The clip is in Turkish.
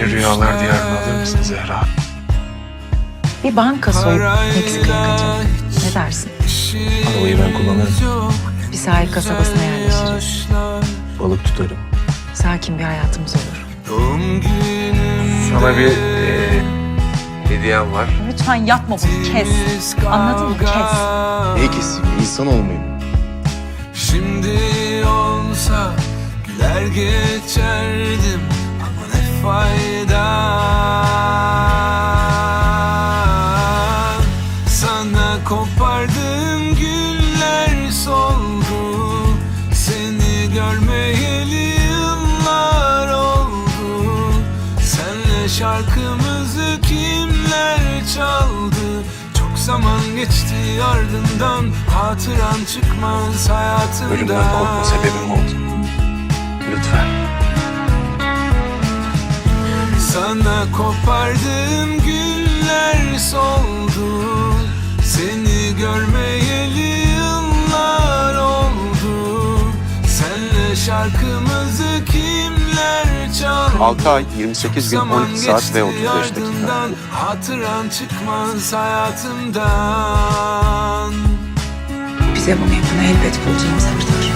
Rüyalar diyarına alır mısın Zehra? Bir banka soyup Meksika'ya kaçalım. Ne dersin? Arabayı ben kullanırım. Bir sahil kasabasına yerleşiriz. Balık tutarım. Sakin bir hayatımız olur. Sana bir eee hediyem var. Lütfen yapma bunu kes. Anladın mı? Kes. Neyi keseyim? İnsan olmayayım. Şimdi olsa güler geçerdim ama ne fayda Sana kopardığım güller soldu. Seni görmeyeli yıllar oldu. Senle şarkımızı kimler çaldı? Çok zaman geçti ardından Hatıran çıkmaz hayatımdan. Ölümden korkma sebebim oldu. Lütfen. Sana kopardığım güller soldu şarkımızı kimler çaldı 6 ay 28 gün Zaman 12 saat ve geçti 35 dakika. Hatıran çıkmaz hayatımdan Bize bunu yapanı elbet bulacağım Serdar.